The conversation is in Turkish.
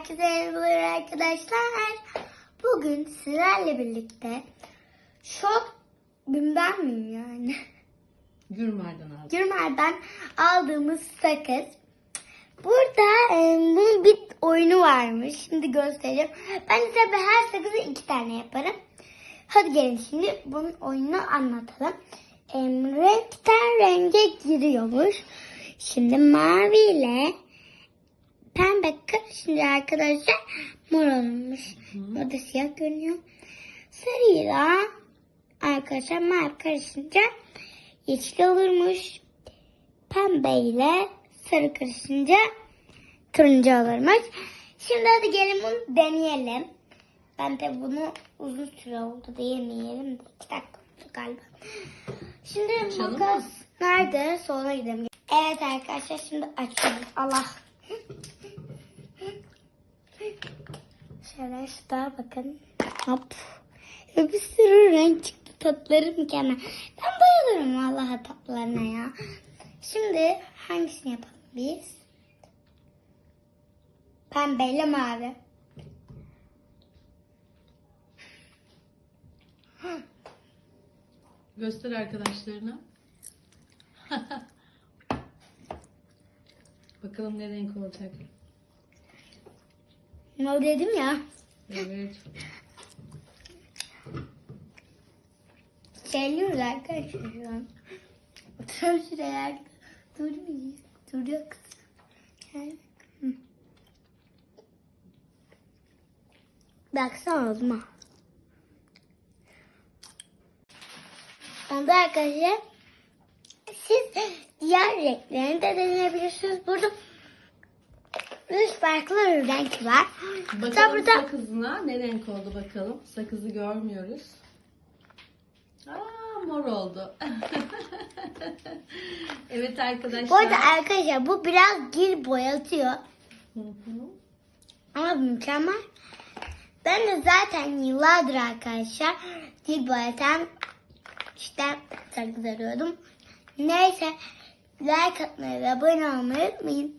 Herkese merhabalar arkadaşlar. Bugün sizlerle birlikte şok günden miyim yani? Gürmer'den aldım. Gürmer'den aldığımız sakız. Burada e, bunun bir oyunu varmış. Şimdi göstereceğim. Ben size her sakızı iki tane yaparım. Hadi gelin şimdi bunun oyununu anlatalım. E, renkten renge giriyormuş. Şimdi mavi ile pembe karışınca arkadaşlar mor olmuş. Burada siyah görünüyor. Sarıyla arkadaşlar mavi karışınca yeşil olurmuş. Pembe ile sarı karışınca turuncu olurmuş. Şimdi hadi gelin bunu deneyelim. Ben de bunu uzun süre oldu diyemeyelim 2 dakika oldu galiba. Şimdi Açalım makas nerede? Sonra gidelim. Evet arkadaşlar şimdi açıyoruz. Allah. Şurada bakın. Hop. Ve bir sürü renk çıktı. Tatları mükemmel. Ben bayılırım vallahi tatlarına ya. Şimdi hangisini yapalım biz? Pembeyle mavi. Göster arkadaşlarına. Bakalım ne renk olacak. Ne dedim ya? Evet. Geliyoruz arkadaşlar şu an. Şuraya. Durmuyor. Duruyor kız. Hı. Baksana Ozma. Onda arkadaşlar siz diğer renklerini de deneyebilirsiniz. Burada üç farklı renk var. Bakalım burada sakızına ne renk oldu bakalım. Sakızı görmüyoruz. Aa mor oldu. evet arkadaşlar. bu arada arkadaşlar bu biraz gil boyatıyor. Hı hı. Ama mükemmel. Ben de zaten yıllardır arkadaşlar dil boyatan işte sakız arıyordum. Neyse like atmayı ve abone olmayı unutmayın.